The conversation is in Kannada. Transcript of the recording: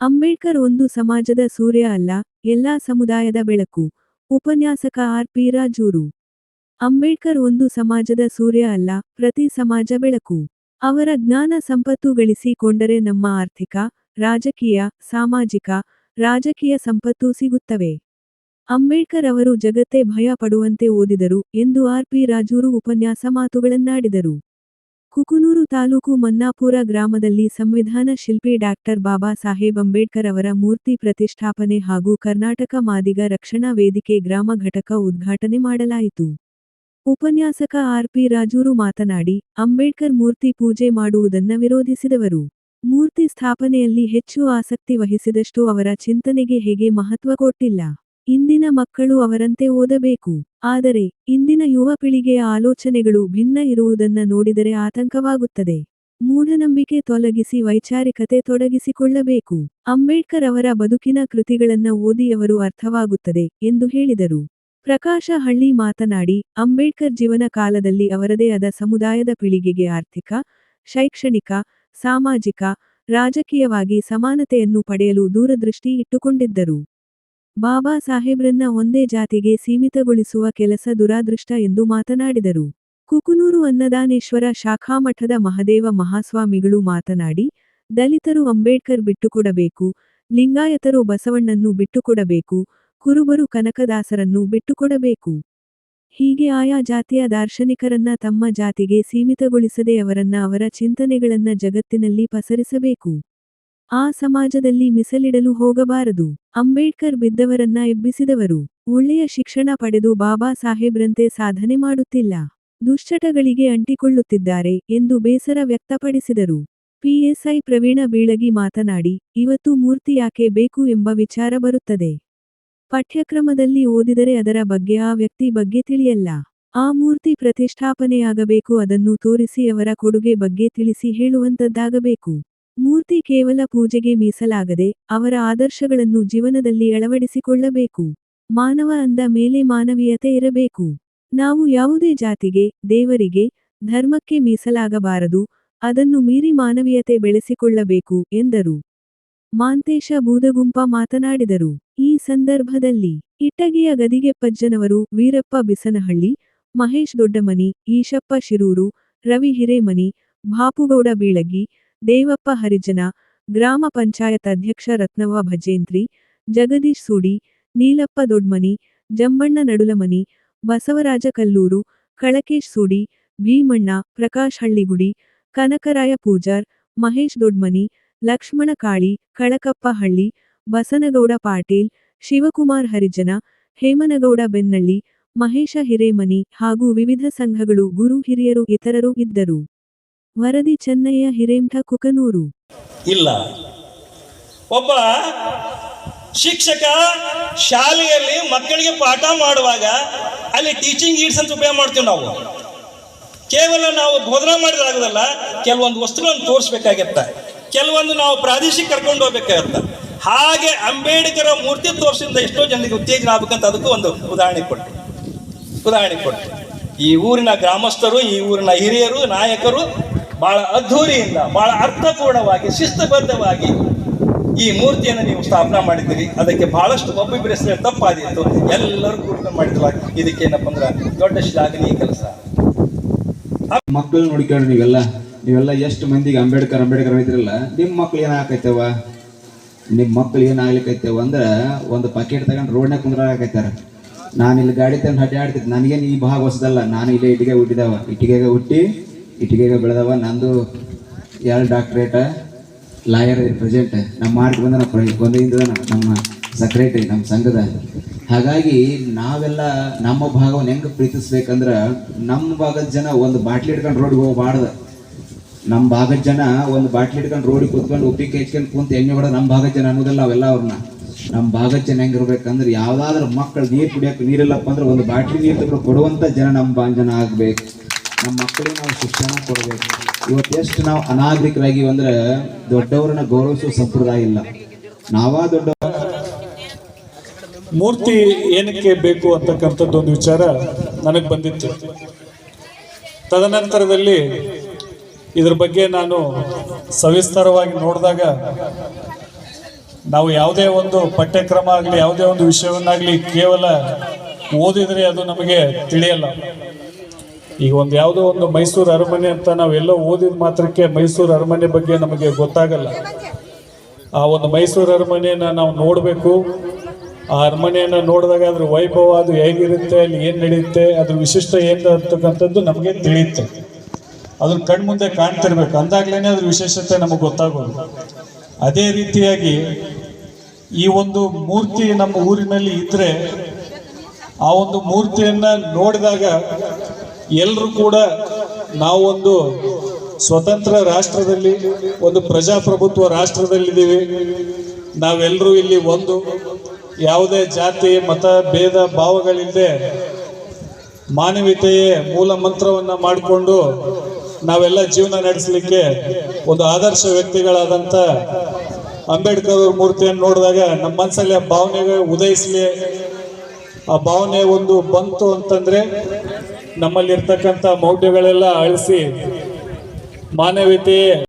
ಅಂಬೇಡ್ಕರ್ ಒಂದು ಸಮಾಜದ ಸೂರ್ಯ ಅಲ್ಲ, ಎಲ್ಲಾ ಸಮುದಾಯದ ಬೆಳಕು. ಉಪನ್ಯಾಸಕ ಆರ್. ಪಿ. ರಾಜೂರು. ಅಂಬೇಡ್ಕರ್ ಒಂದು ಸಮಾಜದ ಸೂರ್ಯ ಅಲ್ಲ, ಪ್ರತಿ ಸಮಾಜ ಬೆಳಕು. ಅವರ ಜ್ಞಾನ ಸಂಪತ್ತು ಗಳಿಸಿಕೊಂಡರೆ ನಮ್ಮ ಆರ್ಥಿಕ, ರಾಜಕೀಯ, ಸಾಮಾಜಿಕ, ರಾಜಕೀಯ ಸಂಪತ್ತು ಸಿಗುತ್ತವೆ. ಅಂಬೇಡ್ಕರ್ ಅವರು ಜಗತ್ತೇ ಭಯ ಪಡುವಂತೆ ಓದಿದರು ಎಂದು ಆರ್. ಪಿ. ರಾಜೂರು ಉಪನ್ಯಾಸ ಮಾತುಗಳನ್ನಾಡಿದರು. ಕುಕುನೂರು ತಾಲೂಕು ಮನ್ನಾಪುರ ಗ್ರಾಮದಲ್ಲಿ ಸಂವಿಧಾನ ಶಿಲ್ಪಿ ಡಾಕ್ಟರ್ ಬಾಬಾ ಸಾಹೇಬ್ ಅಂಬೇಡ್ಕರ್ ಅವರ ಮೂರ್ತಿ ಪ್ರತಿಷ್ಠಾಪನೆ ಹಾಗೂ ಕರ್ನಾಟಕ ಮಾದಿಗ ರಕ್ಷಣಾ ವೇದಿಕೆ ಗ್ರಾಮ ಘಟಕ ಉದ್ಘಾಟನೆ ಮಾಡಲಾಯಿತು. ಉಪನ್ಯಾಸಕ ಆರ್. ಪಿ. ರಾಜೂರು ಮಾತನಾಡಿ, ಅಂಬೇಡ್ಕರ್ ಮೂರ್ತಿ ಪೂಜೆ ಮಾಡುವುದನ್ನ ವಿರೋಧಿಸಿದವರು. ಮೂರ್ತಿ ಸ್ಥಾಪನೆಯಲ್ಲಿ ಹೆಚ್ಚು ಆಸಕ್ತಿ ವಹಿಸಿದಷ್ಟು ಅವರ ಚಿಂತನೆಗೆ ಹೇಗೆ ಮಹತ್ವ ಕೊಟ್ಟಿಲ್ಲ. ಇಂದಿನ ಮಕ್ಕಳು ಅವರಂತೆ ಓದಬೇಕು. ಆದರೆ, ಇಂದಿನ ಯುವ ಪೀಳಿಗೆಯ ಆಲೋಚನೆಗಳು ಭಿನ್ನ ಇರುವುದನ್ನು ನೋಡಿದರೆ ಆತಂಕವಾಗುತ್ತದೆ. ಮೂಢನಂಬಿಕೆ ತೊಲಗಿಸಿ ವೈಚಾರಿಕತೆ ತೊಡಗಿಸಿಕೊಳ್ಳಬೇಕು. ಅಂಬೇಡ್ಕರ್ ಅವರ ಬದುಕಿನ ಕೃತಿಗಳನ್ನು ಓದಿಯವರು ಅರ್ಥವಾಗುತ್ತದೆ ಎಂದು ಹೇಳಿದರು. ಪ್ರಕಾಶ ಹಳ್ಳಿ ಮಾತನಾಡಿ, ಅಂಬೇಡ್ಕರ್ ಜೀವನ ಕಾಲದಲ್ಲಿ ಅವರದೇ ಆದ ಸಮುದಾಯದ ಪೀಳಿಗೆಗೆ ಆರ್ಥಿಕ, ಶೈಕ್ಷಣಿಕ, ಸಾಮಾಜಿಕ, ರಾಜಕೀಯವಾಗಿ ಸಮಾನತೆಯನ್ನು ಪಡೆಯಲು ದೂರದೃಷ್ಟಿ ಇಟ್ಟುಕೊಂಡಿದ್ದರು. ಬಾಬಾ ಸಾಹೇಬ್ರನ್ನ ಒಂದೇ ಜಾತಿಗೆ ಸೀಮಿತಗೊಳಿಸುವ ಕೆಲಸ ದುರಾದೃಷ್ಟ ಎಂದು ಮಾತನಾಡಿದರು. ಕುಕುನೂರು ಅನ್ನದಾನೇಶ್ವರ ಶಾಖಾಮಠದ ಮಹದೇವ ಮಹಾಸ್ವಾಮಿಗಳು ಮಾತನಾಡಿ, ದಲಿತರು ಅಂಬೇಡ್ಕರ್ ಬಿಟ್ಟುಕೊಡಬೇಕು, ಲಿಂಗಾಯತರು ಬಸವಣ್ಣನ್ನು ಬಿಟ್ಟುಕೊಡಬೇಕು, ಕುರುಬರು ಕನಕದಾಸರನ್ನು ಬಿಟ್ಟುಕೊಡಬೇಕು. ಹೀಗೆ ಆಯಾ ಜಾತಿಯ ದಾರ್ಶನಿಕರನ್ನ ತಮ್ಮ ಜಾತಿಗೆ ಸೀಮಿತಗೊಳಿಸದೆ ಅವರನ್ನ ಅವರ ಚಿಂತನೆಗಳನ್ನ ಜಗತ್ತಿನಲ್ಲಿ ಪಸರಿಸಬೇಕು. ಆ ಸಮಾಜದಲ್ಲಿ ಮಿಸಲಿಡಲು ಹೋಗಬಾರದು. ಅಂಬೇಡ್ಕರ್ ಬಿದ್ದವರನ್ನ ಎಬ್ಬಿಸಿದವರು. ಒಳ್ಳೆಯ ಶಿಕ್ಷಣ ಪಡೆದು ಬಾಬಾ ಸಾಹೇಬ್ರಂತೆ ಸಾಧನೆ ಮಾಡುತ್ತಿಲ್ಲ. ದುಶ್ಚಟಗಳಿಗೆ ಅಂಟಿಕೊಳ್ಳುತ್ತಿದ್ದಾರೆ ಎಂದು ಬೇಸರ ವ್ಯಕ್ತಪಡಿಸಿದರು. ಪಿಎಸ್ಐ ಪ್ರವೀಣ ಬೀಳಗಿ ಮಾತನಾಡಿ, ಇವತ್ತು ಮೂರ್ತಿ ಯಾಕೆ ಬೇಕು ಎಂಬ ವಿಚಾರ ಬರುತ್ತದೆ. ಪಠ್ಯಕ್ರಮದಲ್ಲಿ ಓದಿದರೆ ಅದರ ಬಗ್ಗೆ ಆ ವ್ಯಕ್ತಿ ಬಗ್ಗೆ ತಿಳಿಯಲ್ಲ. ಆ ಮೂರ್ತಿ ಪ್ರತಿಷ್ಠಾಪನೆಯಾಗಬೇಕು, ಅದನ್ನು ತೋರಿಸಿ ಅವರ ಕೊಡುಗೆ ಬಗ್ಗೆ ತಿಳಿಸಿ ಹೇಳುವಂತದ್ದಾಗಬೇಕು. ಮೂರ್ತಿ ಕೇವಲ ಪೂಜೆಗೆ ಮೀಸಲಾಗದೆ, ಅವರ ಆದರ್ಶಗಳನ್ನು ಜೀವನದಲ್ಲಿ ಅಳವಡಿಸಿಕೊಳ್ಳಬೇಕು. ಮಾನವ ಅಂದ ಮೇಲೆ ಮಾನವೀಯತೆ ಇರಬೇಕು. ನಾವು ಯಾವುದೇ ಜಾತಿಗೆ, ದೇವರಿಗೆ, ಧರ್ಮಕ್ಕೆ ಮೀಸಲಾಗಬಾರದು, ಅದನ್ನು ಮೀರಿ ಮಾನವೀಯತೆ ಬೆಳೆಸಿಕೊಳ್ಳಬೇಕು, ಎಂದರು. ಮಾಂತೇಶ ಬೂದಗುಂಪ ಮಾತನಾಡಿದರು. ಈ ಸಂದರ್ಭದಲ್ಲಿ, ಇಟ್ಟಗಿಯ ಗದಿಗೆಪ್ಪಜ್ಜನವರು ವೀರಪ್ಪ ಬಿಸನಹಳ್ಳಿ, ಮಹೇಶ್ ದೊಡ್ಡಮನಿ, ಈಶಪ್ಪ ಶಿರೂರು, ರವಿ ಹಿರೇಮನಿ ಭಾಪುಗೌಡ ಬೀಳಗಿ ದೇವಪ್ಪ ಹರಿಜನ, ಗ್ರಾಮ ಪಂಚಾಯತ್ ಅಧ್ಯಕ್ಷ ರತ್ನವ್ವ ಭಜೇಂದ್ರಿ ಜಗದೀಶ್ ಸೂಡಿ, ನೀಲಪ್ಪ ದೊಡ್ಮನಿ, ಜಂಬಣ್ಣ ನಡುಲಮನಿ, ಬಸವರಾಜ ಕಲ್ಲೂರು, ಕಳಕೇಶ್ ಸೂಡಿ, ಭೀಮಣ್ಣ, ಪ್ರಕಾಶ್ ಹಳ್ಳಿಗುಡಿ, ಕನಕರಾಯ ಪೂಜಾರ್, ಮಹೇಶ್ ದೊಡ್ಮನಿ, ಲಕ್ಷ್ಮಣ ಕಾಳಿ, ಕಳಕಪ್ಪ ಹಳ್ಳಿ, ಬಸನಗೌಡ ಪಾಟೀಲ್, ಶಿವಕುಮಾರ್ ಹರಿಜನ, ಹೇಮನಗೌಡ ಬೆನ್ನಳ್ಳಿ, ಮಹೇಶ ಹಿರೇಮನಿ ಹಾಗೂ ವಿವಿಧ ಸಂಘಗಳು ಗುರು ಹಿರಿಯರು ಇತರರು ಇದ್ದರು. ವರದಿ ಚೆನ್ನಯ್ಯ ಹಿರೇಮಠ ಕುಕನೂರು. ಇಲ್ಲ. ಒಬ್ಬ ಶಿಕ್ಷಕ ಶಾಲೆಯಲ್ಲಿ ಮಕ್ಕಳಿಗೆ ಪಾಠ ಮಾಡುವಾಗ ಅಲ್ಲಿ ಟೀಚಿಂಗ್ ಈಡ್ಸ್ ಅಂತ ಉಪಯೋಗ ಮಾಡ್ತೀವಿ ನಾವು. ಕೇವಲ ನಾವು ಬೋಧನಾ ಮಾಡಿದ್ರಾಗದಲ್ಲ ಕೆಲವೊಂದು ವಸ್ತುಗಳನ್ನು ತೋರಿಸ್ಬೇಕಾಗತ್ತ. ಕೆಲವೊಂದು ನಾವು ಪ್ರಾದೇಶಿಕ ಕರ್ಕೊಂಡು ಹೋಗ್ಬೇಕಾಗತ್ತ. ಹಾಗೆ ಅಂಬೇಡ್ಕರ್ ಮೂರ್ತಿ ತೋರಿಸಿದ ಎಷ್ಟೋ ಜನರಿಗೆ ಉತ್ತೇಜನ ಆಗ್ಬೇಕಂತ ಅದಕ್ಕೂ ಒಂದು ಉದಾಹರಣೆ ಕೊಟ್ಟು. ಉದಾಹರಣೆ ಕೊಟ್ಟು. ಈ ಊರಿನ ಗ್ರಾಮಸ್ಥರು, ಈ ಊರಿನ ಹಿರಿಯರು, ನಾಯಕರು ಬಹಳ ಅದ್ಧೂರಿಯಿಂದ ಬಹಳ ಅರ್ಥಪೂರ್ಣವಾಗಿ ಶಿಸ್ತುಬದ್ಧವಾಗಿ ಈ ಮೂರ್ತಿಯನ್ನು ನೀವು ಸ್ಥಾಪನಾ ಮಾಡಿದ್ದೀರಿ ಅದಕ್ಕೆ ಬಹಳಷ್ಟು ಒಬ್ಬೊಬ್ಬರ ತಪ್ಪಾದಿತ್ತು ಎಲ್ಲರೂ ಕೂಡ ಮಾಡಿದ್ರಲ್ಲ ಇದಕ್ಕೆ ಏನಪ್ಪ ಅಂದ್ರೆ ದೊಡ್ಡ ಶ್ಲಾಘನೀಯ ಕೆಲಸ ಮಕ್ಕಳು ನೋಡ್ಕೊಂಡು ನೀವೆಲ್ಲ ನೀವೆಲ್ಲ ಎಷ್ಟು ಮಂದಿಗೆ ಅಂಬೇಡ್ಕರ್ ಅಂಬೇಡ್ಕರ್ ಇದ್ರಲ್ಲ ನಿಮ್ಮ ಮಕ್ಳು ಏನಾಗೈತವ ನಿಮ್ಮ ಮಕ್ಳು ಏನಾಗ್ಲಿಕ್ಕೈತೇವ ಅಂದ್ರೆ ಒಂದು ಪಾಕೆಟ್ ತಗೊಂಡು ರೋಡ್ನಾಗ ಕುಂದ್ರಾಗೈತಾರ ನಾನು ಇಲ್ಲಿ ಗಾಡಿ ತಂದು ಅಡ್ಡಾಡ್ತಿದ್ದೆ ನನಗೇನು ಈ ಭಾಗ ಹೊಸದಲ್ಲ ನಾನು ಇಲ್ಲೇ ಇಟ್ಟಿಗೆ ಹುಟ್ಟಿದವ ಇಟ್ಟಿಗೆಗೆ ಹುಟ್ಟಿ ಇಟ್ಟಿಗೆಗೆ ಬೆಳೆದವ. ನಂದು ಎರಡು ಡಾಕ್ಟ್ರೇಟ ಲಾಯರ್ ಪ್ರೆಸೆಂಟ್ ನಮ್ಮ ಮಾರ್ಕ್ ಬಂದ ಗೊಂದೆಯಿಂದ ನಮ್ಮ ಸೆಕ್ರೆಟರಿ ನಮ್ಮ ಸಂಘದ. ಹಾಗಾಗಿ ನಾವೆಲ್ಲ ನಮ್ಮ ಭಾಗವನ್ನು ಹೆಂಗೆ ಪ್ರೀತಿಸ್ಬೇಕಂದ್ರೆ ನಮ್ಮ ಭಾಗದ ಜನ ಒಂದು ಬಾಟ್ಲಿ ಇಟ್ಕೊಂಡು ರೋಡ್ಗೆ ಹೋಗಬಾರ್ದ. ನಮ್ಮ ಭಾಗದ ಜನ ಒಂದು ಬಾಟ್ಲಿ ಇಟ್ಕೊಂಡು ರೋಡಿಗೆ ಕೂತ್ಕೊಂಡು ಉಪ್ಪಿ ಕೆಚ್ಕೊಂಡು ಕುಂತು ಎಣ್ಣೆ ಹೊಡೆದು ನಮ್ಮ ಭಾಗದ ಜನ ಅನ್ನೋದಲ್ಲ ಅವೆಲ್ಲ ಅವ್ರನ್ನ. ನಮ್ಮ ಭಾಗದ ಜನ ಹೆಂಗಿರ್ಬೇಕಂದ್ರೆ ಯಾವುದಾದ್ರೂ ಮಕ್ಕಳು ನೀರು ಕುಡಿಯೋಕೆ ನೀರಿಲ್ಲಪ್ಪ ಅಂದ್ರೆ ಒಂದು ಬಾಟ್ಲಿ ನೀರು ತಗೊಂಡು ಕೊಡುವಂಥ ಜನ ನಮ್ಮ ಜನ ಆಗ್ಬೇಕು. ನಮ್ಮ ಮಕ್ಕಳಿಗೆ ನಾವು ಶಿಕ್ಷಣ ಕೊಡಬೇಕು. ಇವತ್ತು ಎಷ್ಟು ನಾವು ಅನಾಗರಿಕರಾಗಿ ಅಂದ್ರೆ ದೊಡ್ಡವರನ್ನ ಗೌರವಿಸುವ ಸಂಪ್ರದಾಯ ಇಲ್ಲ. ನಾವಾ ದೊಡ್ಡ ಮೂರ್ತಿ ಏನಕ್ಕೆ ಬೇಕು ಅಂತಕ್ಕಂಥದ್ದು ಒಂದು ವಿಚಾರ ನನಗೆ ಬಂದಿತ್ತು. ತದನಂತರದಲ್ಲಿ ಇದ್ರ ಬಗ್ಗೆ ನಾನು ಸವಿಸ್ತಾರವಾಗಿ ನೋಡಿದಾಗ ನಾವು ಯಾವುದೇ ಒಂದು ಪಠ್ಯಕ್ರಮ ಆಗಲಿ, ಯಾವುದೇ ಒಂದು ವಿಷಯವನ್ನಾಗಲಿ ಕೇವಲ ಓದಿದರೆ ಅದು ನಮಗೆ ತಿಳಿಯಲ್ಲ. ಈಗ ಒಂದು ಯಾವುದೋ ಒಂದು ಮೈಸೂರು ಅರಮನೆ ಅಂತ ನಾವೆಲ್ಲೋ ಓದಿದ ಮಾತ್ರಕ್ಕೆ ಮೈಸೂರು ಅರಮನೆ ಬಗ್ಗೆ ನಮಗೆ ಗೊತ್ತಾಗಲ್ಲ. ಆ ಒಂದು ಮೈಸೂರು ಅರಮನೆಯನ್ನ ನಾವು ನೋಡಬೇಕು. ಆ ಅರಮನೆಯನ್ನು ನೋಡಿದಾಗ ಅದ್ರ ವೈಭವ ಅದು ಹೇಗಿರುತ್ತೆ, ಅಲ್ಲಿ ಏನು ನಡೆಯುತ್ತೆ, ಅದ್ರ ವಿಶಿಷ್ಟ ಏನು ಅಂತಕ್ಕಂಥದ್ದು ನಮಗೆ ತಿಳಿಯುತ್ತೆ. ಅದನ್ನ ಕಣ್ಮುಂದೆ ಕಾಣ್ತಿರ್ಬೇಕು. ಅಂದಾಗ್ಲೇ ಅದ್ರ ವಿಶೇಷತೆ ನಮಗೆ ಗೊತ್ತಾಗೋದು. ಅದೇ ರೀತಿಯಾಗಿ ಈ ಒಂದು ಮೂರ್ತಿ ನಮ್ಮ ಊರಿನಲ್ಲಿ ಇದ್ರೆ ಆ ಒಂದು ಮೂರ್ತಿಯನ್ನ ನೋಡಿದಾಗ ಎಲ್ಲರೂ ಕೂಡ ನಾವೊಂದು ಸ್ವತಂತ್ರ ರಾಷ್ಟ್ರದಲ್ಲಿ, ಒಂದು ಪ್ರಜಾಪ್ರಭುತ್ವ ರಾಷ್ಟ್ರದಲ್ಲಿದ್ದೀವಿ. ನಾವೆಲ್ಲರೂ ಇಲ್ಲಿ ಒಂದು, ಯಾವುದೇ ಜಾತಿ, ಮತ, ಭೇದ, ಭಾವಗಳಿಲ್ಲದೆ ಮಾನವೀಯತೆಯೇ ಮೂಲ ಮಂತ್ರವನ್ನು ಮಾಡಿಕೊಂಡು ನಾವೆಲ್ಲ ಜೀವನ ನಡೆಸಲಿಕ್ಕೆ ಒಂದು ಆದರ್ಶ ವ್ಯಕ್ತಿಗಳಾದಂಥ ಅಂಬೇಡ್ಕರ್ ಅವ್ರ ಮೂರ್ತಿಯನ್ನು ನೋಡಿದಾಗ ನಮ್ಮ ಮನಸ್ಸಲ್ಲಿ ಆ ಭಾವನೆಗೆ ಉದಯಿಸಲಿ ಆ ಭಾವನೆ ಒಂದು ಬಂತು ಅಂತಂದ್ರೆ ನಮ್ಮಲ್ಲಿರ್ತಕ್ಕಂಥ ಮೌಢ್ಯಗಳೆಲ್ಲ ಅಳಿಸಿ ಮಾನವೀಯತೆಯೇ